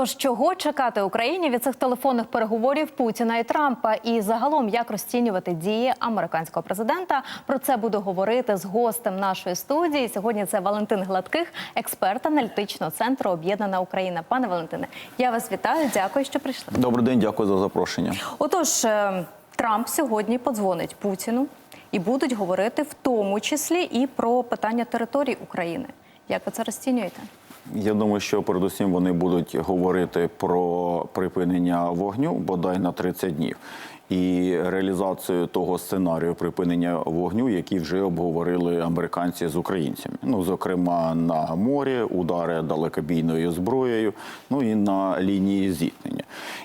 Тож чого чекати Україні від цих телефонних переговорів Путіна і Трампа, і загалом як розцінювати дії американського президента? Про це буду говорити з гостем нашої студії. Сьогодні це Валентин Гладких, експерт аналітичного центру Об'єднана Україна. Пане Валентине, я вас вітаю. Дякую, що прийшли. Добрий день, дякую за запрошення. Отож, е, Трамп сьогодні подзвонить Путіну і будуть говорити в тому числі і про питання території України. Як ви це розцінюєте? Я думаю, що передусім вони будуть говорити про припинення вогню бодай на 30 днів. І реалізацію того сценарію припинення вогню, який вже обговорили американці з українцями. Ну, зокрема, на морі, удари далекобійною зброєю, ну і на лінії зіткнення.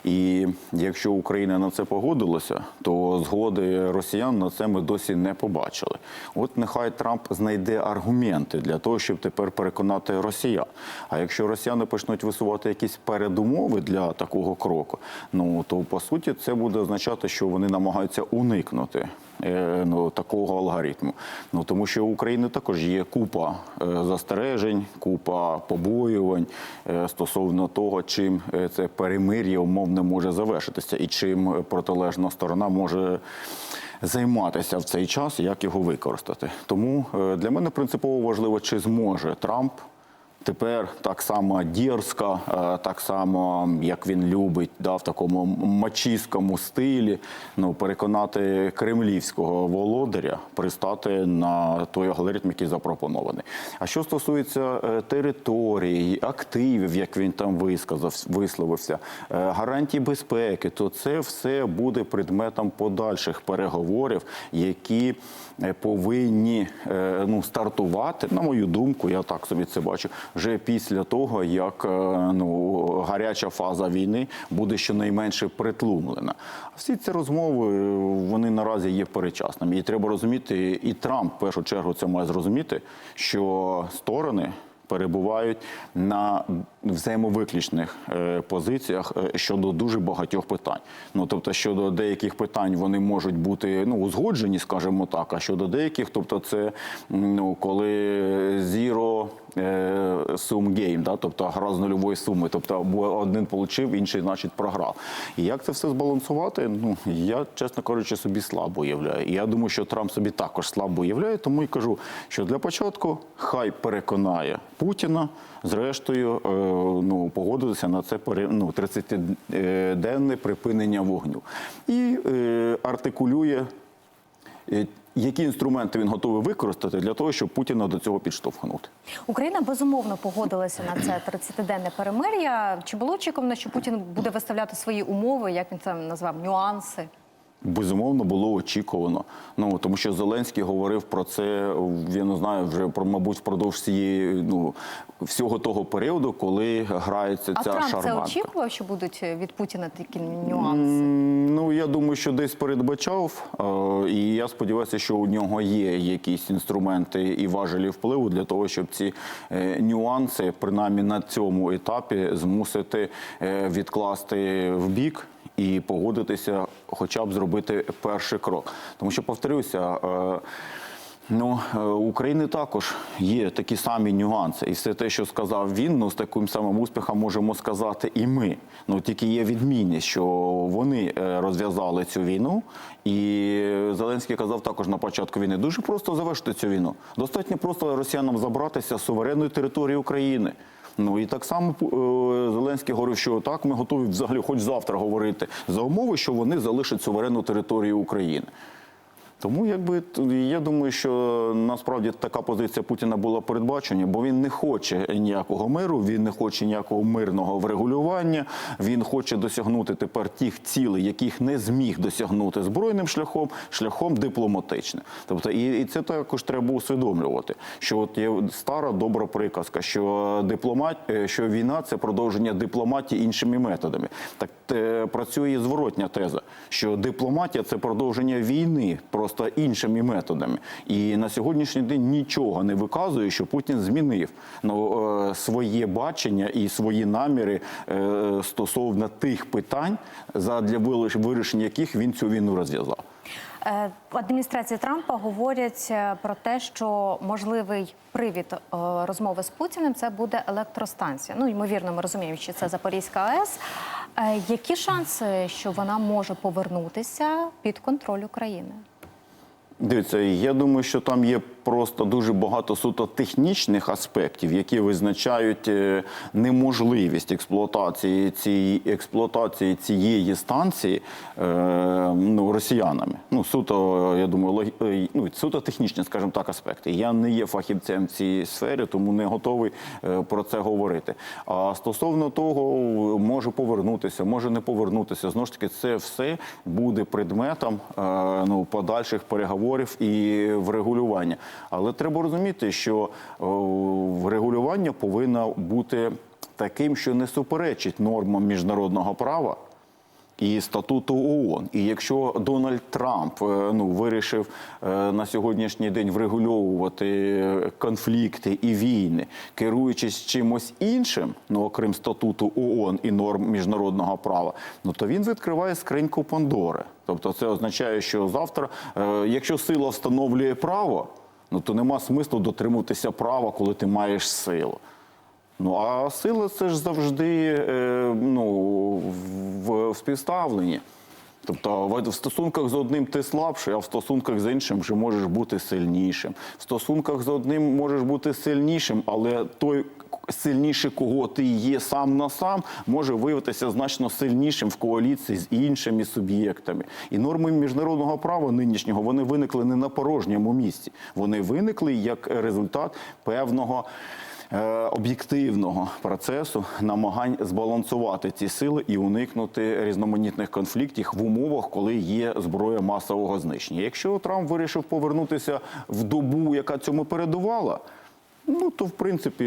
І якщо Україна на це погодилася, то згоди росіян на це ми досі не побачили. От нехай Трамп знайде аргументи для того, щоб тепер переконати росіян. А якщо росіяни почнуть висувати якісь передумови для такого кроку, ну то по суті це буде означати, що вони намагаються уникнути. Е, Ну, такого алгоритму. Ну тому що у України також є купа е, застережень, купа побоювань е, стосовно того, чим це перемир'я умовно може завершитися, і чим протилежна сторона може займатися в цей час, як його використати. Тому для мене принципово важливо, чи зможе Трамп. Тепер так само дерзко, е, так само, як він любить, да, в такому мачістському стилі, ну, переконати кремлівського володаря пристати на той алгоритм, який запропонований. А що стосується е, території, активів, як він там висказав, висловився, е, гарантій безпеки, то це все буде предметом подальших переговорів, які повинні е, ну, стартувати, на мою думку, я так собі це бачу, вже після того, як е, ну, гаряча фаза війни буде щонайменше притлумлена. Всі ці розмови е, вони наразі є перечасними. І треба розуміти, і Трамп в першу чергу це має зрозуміти, що сторони. Перебувають на взаємовиключних е, позиціях е, щодо дуже багатьох питань. Ну тобто, щодо деяких питань вони можуть бути ну узгоджені, скажімо так. А щодо деяких, тобто, це ну коли zero е, sum game, да, тобто гра з нульової суми, тобто один отримав, інший, значить, програв. І як це все збалансувати? Ну я, чесно кажучи, собі слабо уявляю. І я думаю, що Трамп собі також слабо уявляє, тому і кажу, що для початку хай переконає Путіна, зрештою, е, ну погодитися на це ну, 30-денне припинення вогню і е, артикулює. Е, Які інструменти він готовий використати для того, щоб Путіна до цього підштовхнути? Україна безумовно погодилася на це 30-денне перемир'я. Чи було очікувано, що Путін буде виставляти свої умови, як він це назвав, нюанси? Безумовно, було очікувано. Ну тому що Зеленський говорив про це. Я не знаю, вже про мабуть впродовж цієї ну всього того періоду, коли грається А ця Трамп це очікував, що будуть від Путіна такі нюанси? Ну я думаю, що десь передбачав, е, і я сподіваюся, що у нього є якісь інструменти і важелі впливу для того, щоб ці е, нюанси, принаймні на цьому етапі, змусити е, відкласти в бік. І погодитися, хоча б зробити перший крок, тому що повторюся. е, Ну, е, у України також є такі самі нюанси, і все те, що сказав він, ну з таким самим успіхом можемо сказати і ми. Ну тільки є відмінність, що вони е, розв'язали цю війну, і Зеленський казав також на початку війни дуже просто завершити цю війну. Достатньо просто росіянам забратися з суверенної території України. Ну і так само е, Зеленський говорив, що так, ми готові взагалі, хоч завтра говорити за умови, що вони залишать суверенну територію України. Тому якби я думаю, що насправді така позиція Путіна була передбачена, бо він не хоче ніякого миру, він не хоче ніякого мирного врегулювання. Він хоче досягнути тепер тих цілей, яких не зміг досягнути збройним шляхом, шляхом дипломатичним. Тобто, і, і це також треба усвідомлювати, що от є стара добра приказка, що дипломат, е, що війна це продовження дипломатії іншими методами. Так е, працює зворотня теза, що дипломатія це продовження війни. Про просто іншими методами. І на сьогоднішній день нічого не виказує, що Путін змінив ну, е, своє бачення і свої наміри е, стосовно тих питань, виріш- вирішення яких він цю війну розв'язав. Е, В адміністрації Трампа говорять про те, що можливий привід розмови з Путіним це буде електростанція. Ну ймовірно, ми розуміємо, що це Запорізька АЕС. Які шанси, що вона може повернутися під контроль України? Дивіться, я думаю, що там є просто дуже багато суто технічних аспектів, які визначають е, неможливість експлуатації цієї експлуатації цієї станції е, ну, росіянами. Ну суто, я думаю, логі- е, ну, суто технічні, скажімо так, аспекти. Я не є фахівцем в цій сфері, тому не готовий про це говорити. А стосовно того, може повернутися, може не повернутися. Знову ж таки, це все буде предметом ну, подальших переговорів і врегулювання. Але треба розуміти, що е, врегулювання повинно бути таким, що не суперечить нормам міжнародного права. І статуту ООН. І якщо Дональд Трамп е, ну вирішив е, на сьогоднішній день врегульовувати конфлікти і війни, керуючись чимось іншим, ну окрім статуту ООН і норм міжнародного права, ну то він відкриває скриньку Пандори. Тобто, це означає, що завтра, якщо сила встановлює право, ну то нема смислу дотримуватися права, коли ти маєш силу. Ну а сила це ж завжди е, ну, в, в співставленні. Тобто в- стосунках з одним ти слабший, а в стосунках з іншим вже можеш бути сильнішим. В стосунках з одним можеш бути сильнішим, але той сильніший, кого ти є сам на сам, може виявитися значно сильнішим в коаліції з іншими суб'єктами. І норми міжнародного права нинішнього вони виникли не на порожньому місці. Вони виникли як результат певного об'єктивного процесу намагань збалансувати ці сили і уникнути різноманітних конфліктів в умовах, коли є зброя масового знищення. Якщо Трамп вирішив повернутися в добу, яка цьому передувала. Ну то в принципі,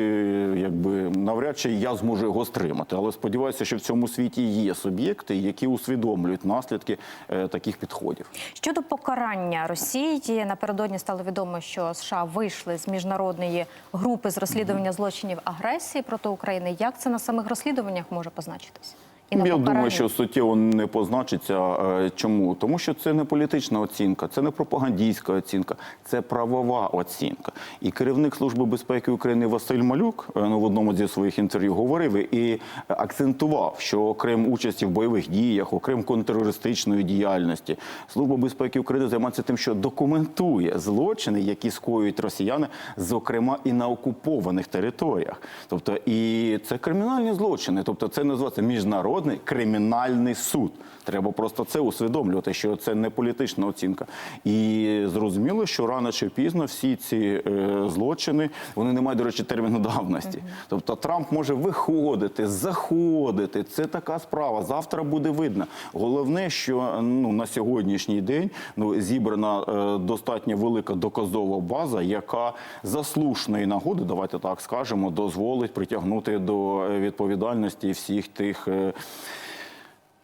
якби навряд чи я зможу його стримати. Але сподіваюся, що в цьому світі є суб'єкти, які усвідомлюють наслідки е, таких підходів. Щодо покарання Росії, напередодні стало відомо, що США вийшли з міжнародної групи з розслідування злочинів агресії проти України. Як це на самих розслідуваннях може позначитись? І на Я думаю, що суттєво не позначиться. Е, Чому? Тому що це не політична оцінка, це не пропагандійська оцінка, це правова оцінка. І керівник Служби безпеки України Василь Малюк е, ну, в одному зі своїх інтерв'ю говорив і акцентував, що окрім участі в бойових діях, окрім контртерористичної діяльності, Служба безпеки України займається тим, що документує злочини, які скоюють росіяни, зокрема і на окупованих територіях. Тобто, і це кримінальні злочини. Тобто, це називається міжнародний кримінальний суд. Треба просто це усвідомлювати, що це не політична оцінка. І зрозуміло, що рано чи пізно всі ці е, злочини вони не мають, до речі, терміну давності. Тобто Трамп може виходити, заходити. Це така справа. Завтра буде видно. Головне, що ну на сьогоднішній день ну зібрана е, достатньо велика доказова база, яка за слушної нагоди, давайте так скажемо, дозволить притягнути до е, відповідальності всіх тих. е,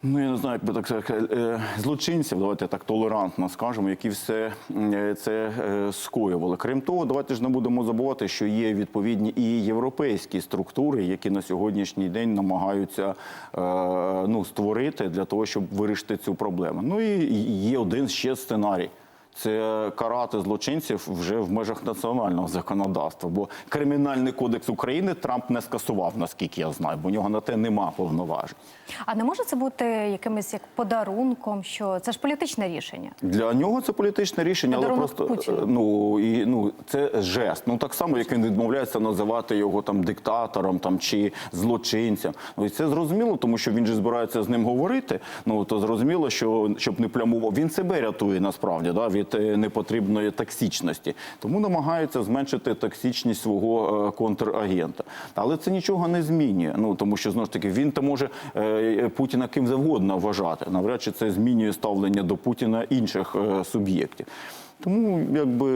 Ну, я не знаю, як би так сказати, е, злочинців, давайте так толерантно скажемо, які все е, це е, скоювали. Крім того, давайте ж не будемо забувати, що є відповідні і європейські структури, які на сьогоднішній день намагаються ну, створити для того, щоб вирішити цю проблему. Ну і є один ще сценарій. Це карати злочинців вже в межах національного законодавства. Бо кримінальний кодекс України Трамп не скасував, наскільки я знаю, бо у нього на те нема повноважень. А не може це бути якимось як подарунком, що це ж політичне рішення? Для нього це політичне рішення, але просто Путіну. е, ну і ну це жест. Ну так само, як він відмовляється називати його там диктатором там чи злочинцем. Ну і це зрозуміло, тому що він же збирається з ним говорити. Ну то зрозуміло, що щоб не плямував, він себе рятує насправді да, від е, непотрібної токсичності. Тому намагаються зменшити токсичність свого е, контрагента. Але це нічого не змінює. Ну тому що знову ж таки він то може е, Путіна ким завгодно вважати. Навряд чи це змінює ставлення до Путіна інших е, суб'єктів. Тому, якби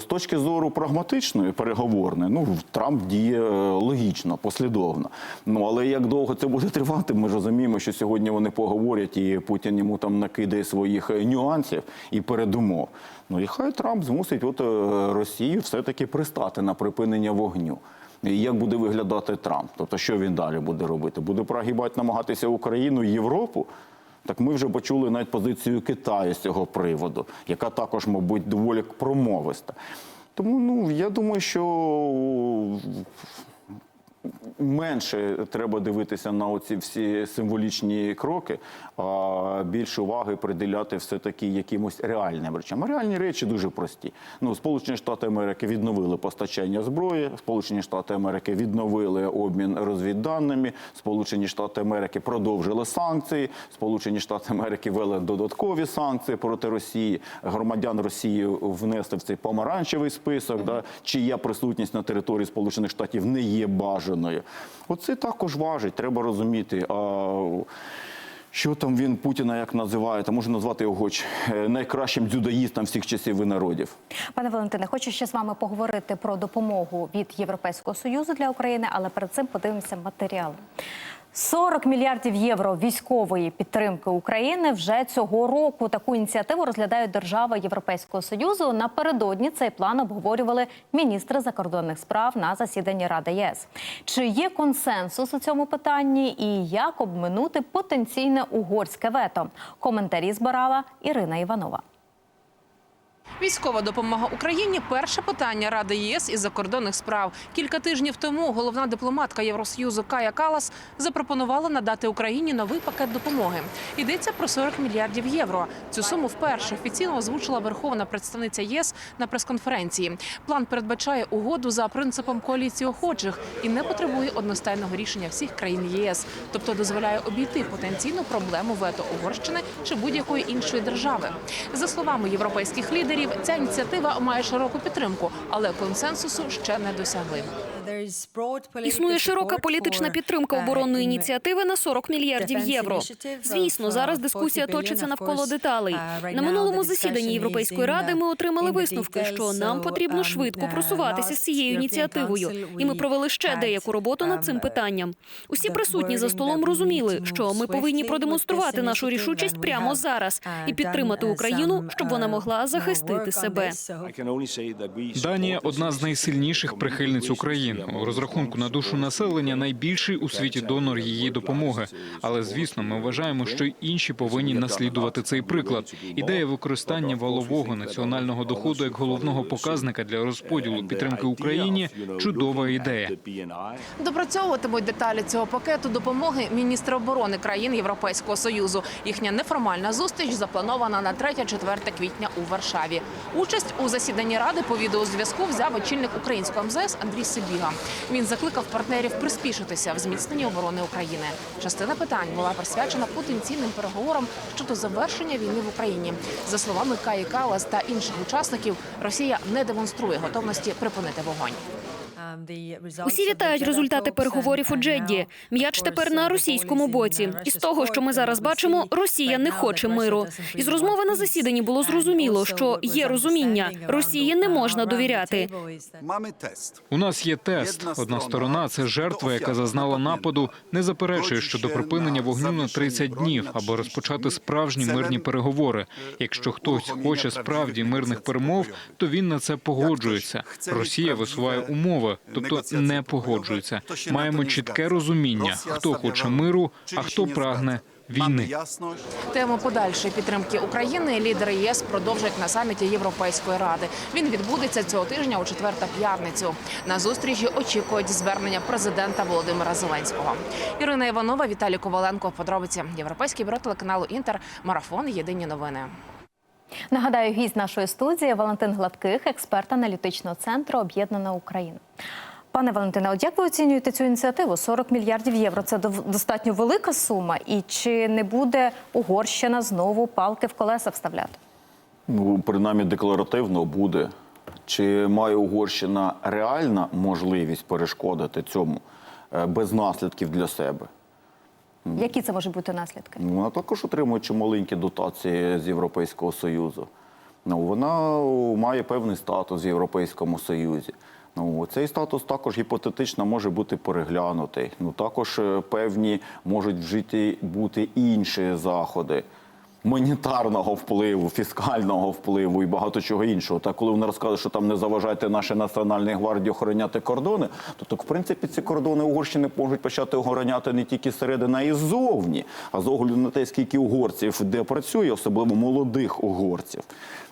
з точки зору прагматичної, переговорної, ну Трамп діє е, логічно, послідовно. Ну але як довго це буде тривати, ми розуміємо, що сьогодні вони поговорять, і Путін йому там накидає своїх е, нюансів і передумов. Ну і хай Трамп змусить от е, Росію все-таки пристати на припинення вогню. І як буде виглядати Трамп? Тобто, що він далі буде робити? Буде прогибати, намагатися Україну і Європу? Так ми вже почули навіть позицію Китаю з цього приводу, яка також, мабуть, доволі промовиста. Тому ну я думаю, що менше треба дивитися на оці всі символічні кроки, а більше уваги приділяти все-таки якимось реальним речам. А реальні речі дуже прості. Ну, Сполучені Штати Америки відновили постачання зброї, Сполучені Штати Америки відновили обмін розвідданими, Сполучені Штати Америки продовжили санкції, Сполучені Штати Америки ввели додаткові санкції проти Росії. Громадян Росії внесли в цей помаранчевий список, да, чия присутність на території Сполучених Штатів не є бажаною. Оце також важить, треба розуміти. А, що там він Путіна як називає, та може назвати його хоч е, найкращим дзюдоїстом всіх часів і народів. Пане Валентине, хочу ще з вами поговорити про допомогу від Європейського союзу для України, але перед цим подивимося матеріали. 40 мільярдів євро військової підтримки України вже цього року. Таку ініціативу розглядають держави Європейського союзу. Напередодні цей план обговорювали міністри закордонних справ на засіданні Ради ЄС. Чи є консенсус у цьому питанні і як обминути потенційне угорське вето? Коментарі збирала Ірина Іванова. Військова допомога Україні перше питання Ради ЄС із закордонних справ. Кілька тижнів тому головна дипломатка Євросоюзу Кая Калас запропонувала надати Україні новий пакет допомоги. Йдеться про 40 мільярдів євро. Цю суму вперше офіційно озвучила верховна представниця ЄС на прес-конференції. План передбачає угоду за принципом коаліції охочих і не потребує одностайного рішення всіх країн ЄС, тобто дозволяє обійти потенційну проблему вето Угорщини чи будь-якої іншої держави. За словами європейських лідерів, ця ініціатива має широку підтримку, але консенсусу ще не досягли. Існує широка політична підтримка оборонної ініціативи на 40 мільярдів євро. Звісно, зараз дискусія точиться навколо деталей. На минулому засіданні Європейської ради ми отримали висновки, що нам потрібно швидко просуватися з цією ініціативою, і ми провели ще деяку роботу над цим питанням. Усі присутні за столом розуміли, що ми повинні продемонструвати нашу рішучість прямо зараз і підтримати Україну, щоб вона могла захистити себе. Данія одна з найсильніших прихильниць України. У розрахунку на душу населення найбільший у світі донор її допомоги. Але звісно, ми вважаємо, що й інші повинні наслідувати цей приклад. Ідея використання валового національного доходу як головного показника для розподілу підтримки Україні чудова ідея. Допрацьовуватимуть деталі цього пакету допомоги міністри оборони країн Європейського союзу. Їхня неформальна зустріч запланована на 3-4 квітня у Варшаві. Участь у засіданні ради по відеозв'язку взяв очільник українського МЗС Андрій Сибіга. Він закликав партнерів приспішитися в зміцненні оборони України. Частина питань була присвячена потенційним переговорам щодо завершення війни в Україні. За словами Каї Калас та інших учасників, Росія не демонструє готовності припинити вогонь. Усі вітають результати переговорів у Джедді. М'яч тепер на російському боці. І з того, що ми зараз бачимо, Росія не хоче миру. Із розмови на засіданні було зрозуміло, що є розуміння. Росії не можна довіряти. У нас є тест. Одна сторона це жертва, яка зазнала нападу, не заперечує щодо припинення вогню на 30 днів або розпочати справжні мирні переговори. Якщо хтось хоче справді мирних перемов, то він на це погоджується. Росія висуває умови, тобто не погоджується. Маємо чітке розуміння, хто хоче миру, а хто прагне війни. Тему подальшої підтримки України лідери ЄС продовжать на саміті Європейської ради. Він відбудеться цього тижня у четвер та п'ятницю. На зустрічі очікують звернення президента Володимира Зеленського. Ірина Іванова, Віталій Коваленко. Подробиці Європейський бюро телеканалу Інтер. Марафон. Єдині новини. Нагадаю, гість нашої студії Валентин Гладких, експерт аналітичного центру Об'єднана Україна. Пане Валентине, от як ви оцінюєте цю ініціативу? 40 мільярдів євро це достатньо велика сума. І чи не буде Угорщина знову палки в колеса вставляти? Ну, принаймні декларативно буде. Чи має Угорщина реальна можливість перешкодити цьому е, без наслідків для себе? Які це можуть бути наслідки? Ну, Вона також отримує чималенькі дотації з Європейського Союзу. Ну, вона має певний статус в Європейському Союзі. Ну, цей статус також гіпотетично може бути переглянутий. Ну, також е, певні можуть вжиті бути інші заходи монетарного впливу, фіскального впливу і багато чого іншого. Та коли вони розказують, що там не заважайте нашій національній гвардії охороняти кордони, то так, в принципі ці кордони Угорщини можуть почати охороняти не тільки зсередини, а й ззовні. А з огляду на те, скільки угорців де працює, особливо молодих угорців.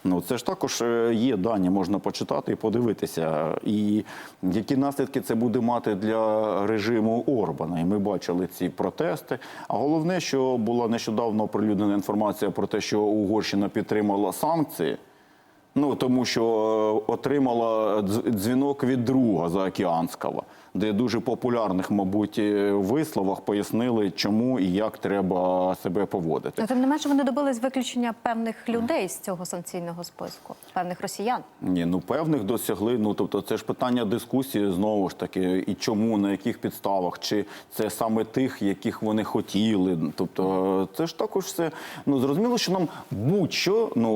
Ну це ж також е, є дані, можна почитати і подивитися. І які наслідки це буде мати для режиму Орбана. І ми бачили ці протести. А головне, що була нещодавно оприлюднена інформація про те, що Угорщина підтримала санкції. Ну тому що е, отримала дз- дзвінок від друга заокеанського, де дуже популярних, мабуть, е, висловах пояснили, чому і як треба себе поводити. Ну, тим не менше, вони добились виключення певних людей з цього санкційного списку, певних росіян. Ні, ну певних досягли. Ну тобто, це ж питання дискусії знову ж таки, і чому, на яких підставах, чи це саме тих, яких вони хотіли. Тобто, це ж також все. Ну зрозуміло, що нам будь-що ну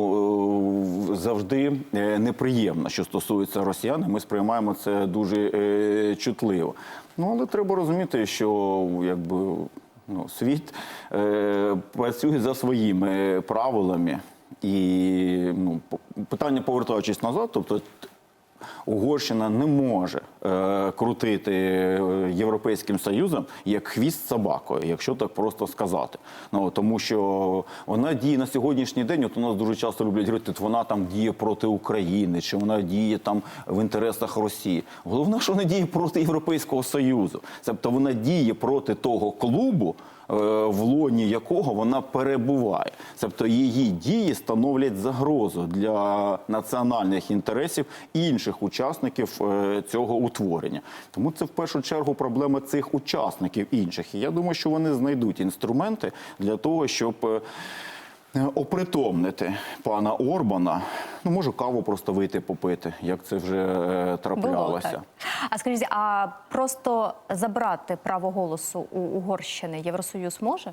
е, завжди е, неприємно, що стосується росіян. Ми сприймаємо це дуже е, чутливо. Ну але треба розуміти, що якби ну світ е, працює за своїми правилами. І ну, питання, повертаючись назад, тобто Угорщина не може крутити е, Європейським Союзом як хвіст собакою, якщо так просто сказати. Ну тому що вона діє на сьогоднішній день. От у нас дуже часто люблять говорити, вона там діє проти України, чи вона діє там в інтересах Росії. Головне, що вона діє проти Європейського Союзу. Тобто вона діє проти того клубу. е, В лоні якого вона перебуває, тобто її дії становлять загрозу для національних інтересів інших учасників е, цього утворення. Тому це в першу чергу проблема цих учасників інших. І я думаю, що вони знайдуть інструменти для того, щоб е, опритомнити пана Орбана. Ну може каву просто вийти попити, як це вже е, траплялося. так. А скажіть, а просто забрати право голосу у Угорщини Євросоюз може?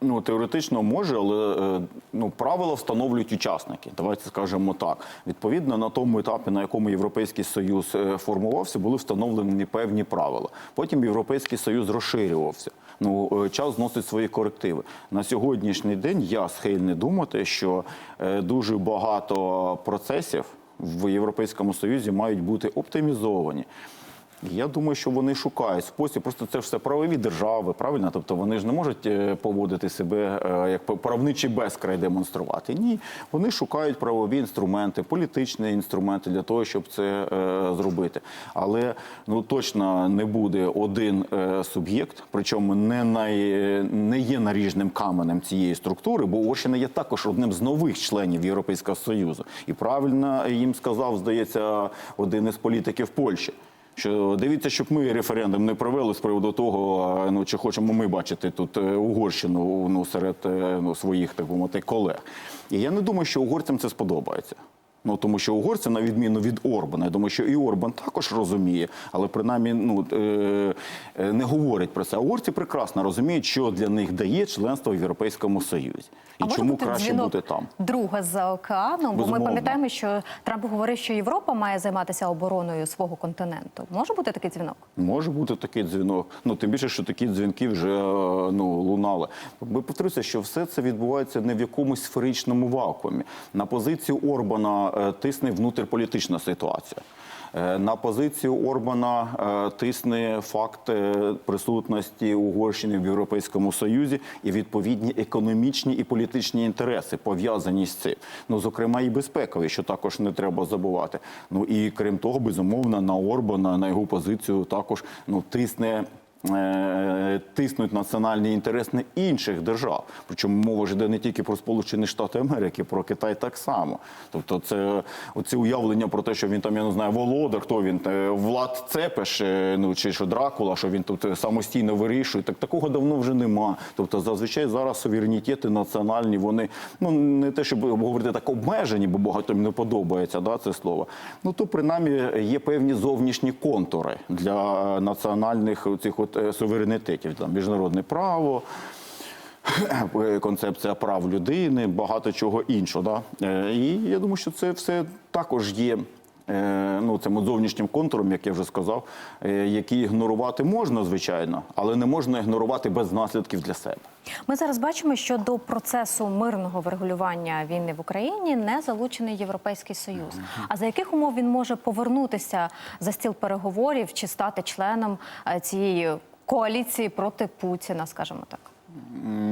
Ну, теоретично може, але е, ну, правила встановлюють учасники. Давайте скажемо так. Відповідно, на тому етапі, на якому Європейський Союз е, формувався, були встановлені певні правила. Потім Європейський Союз розширювався. Ну, е, час зносить свої корективи. На сьогоднішній день я схильний думати, що дуже багато процесів в Європейському Союзі мають бути оптимізовані. Я думаю, що вони шукають спосіб. Просто це ж все правові держави, правильно? Тобто вони ж не можуть е, поводити себе е, як правничий безкрай демонструвати. Ні, вони шукають правові інструменти, політичні інструменти для того, щоб це е, зробити. Але ну точно не буде один суб'єкт, причому не най, не є наріжним каменем цієї структури, бо Угорщина є також одним з нових членів Європейського Союзу. І правильно їм сказав, здається, один із політиків Польщі. Що дивіться, щоб ми референдум не провели з приводу того, ну чи хочемо ми бачити тут е, Угорщину ну, серед е, ну, своїх так би мовити колег. І я не думаю, що угорцям це сподобається. Ну тому що угорці, на відміну від Орбана, я думаю, що і Орбан також розуміє, але принаймні ну е, е, не говорить про це. Угорці прекрасно розуміють, що для них дає членство в Європейському Союзі, і а чому бути краще бути там. друга з-за океану? Бо ми пам'ятаємо, що Трамп говорив, що Європа має займатися обороною свого континенту. Може бути такий дзвінок? Може бути такий дзвінок. Ну тим більше, що такі дзвінки вже е, ну лунали. Ви повторюся, що все це відбувається не в якомусь сферичному вакуумі. На позицію Орбана тисне внутрішньополітична ситуація. Е, На позицію Орбана е, тисне факт е, присутності Угорщини в Європейському Союзі і відповідні економічні і політичні інтереси пов'язані з цим. Ну зокрема і безпекові, що також не треба забувати. Ну і крім того, безумовно, на Орбана на його позицію також ну тисне. Е, Тиснуть національні інтереси інших держав. Причому мова ж йде не тільки про Сполучені Штати Америки, про Китай так само. Тобто, це оці уявлення про те, що він там, я не знаю, володар, хто він е, Влад Цепеш, е, ну чи що Дракула, що він тут самостійно вирішує. Так такого давно вже нема. Тобто, зазвичай зараз суверенітети національні, вони ну не те, щоб говорити так обмежені, бо багатьом не подобається да, це слово. Ну то принаймні є певні зовнішні контури для національних цих от суверенітетів, там міжнародне право. концепція прав людини, багато чого іншого. Да? Е, І я думаю, що це все також є. Е, Ну, цим зовнішнім контуром, як я вже сказав, е, який ігнорувати можна, звичайно, але не можна ігнорувати без наслідків для себе. Ми зараз бачимо, що до процесу мирного врегулювання війни в Україні не залучений Європейський Союз. А за яких умов він може повернутися за стіл переговорів чи стати членом е, цієї коаліції проти Путіна, скажімо так?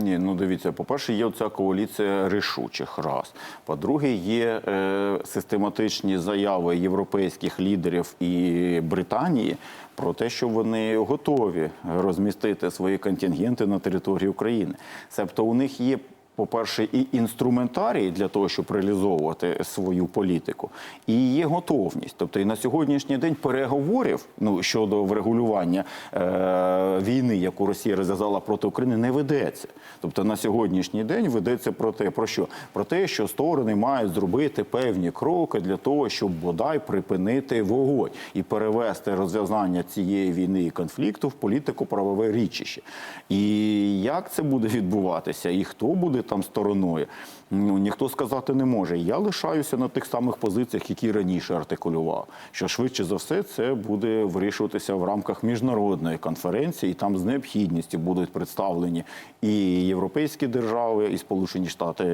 Ні, ну дивіться, по-перше, є ця коаліція рішучих раз. По-друге, є е, систематичні заяви європейських лідерів і Британії про те, що вони готові розмістити свої контингенти на території України. Себто у них є. По-перше, і інструментарій для того, щоб реалізовувати свою політику, і є готовність. Тобто, і на сьогоднішній день переговорів ну щодо врегулювання е, війни, яку Росія розв'язала проти України, не ведеться. Тобто на сьогоднішній день ведеться про те, про що? Про те, що сторони мають зробити певні кроки для того, щоб бодай припинити вогонь і перевести розв'язання цієї війни і конфлікту в політико-правове річище. І як це буде відбуватися, і хто буде там стороною, ну ніхто сказати не може. Я лишаюся на тих самих позиціях, які раніше артикулював. Що швидше за все це буде вирішуватися в рамках міжнародної конференції, і там з необхідністю будуть представлені і європейські держави, і Сполучені Штати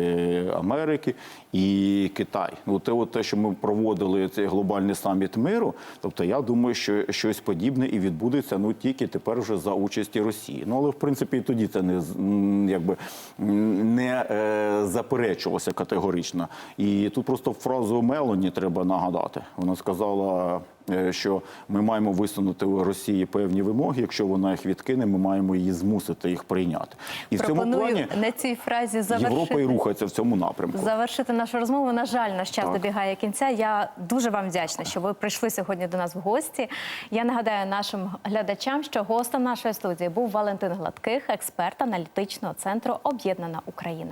Америки, і Китай. Ну те, от те, що ми проводили цей глобальний саміт миру. Тобто, я думаю, що щось подібне і відбудеться ну тільки тепер вже за участі Росії. Ну але в принципі і тоді це не якби не е, заперечувалося категорично. І тут просто фразу Мелоні треба нагадати. Вона сказала. е, Що ми маємо висунути у Росії певні вимоги. Якщо вона їх відкине, ми маємо її змусити їх прийняти. І в цьому Пропоную плані на цій фразі Європа і рухається в цьому напрямку. Завершити нашу розмову. На жаль, наш час Так. добігає кінця. Я дуже вам вдячна, що ви прийшли сьогодні до нас в гості. Я нагадаю нашим глядачам, що гостем нашої студії був Валентин Гладких, експерт аналітичного центру Об'єднана Україна.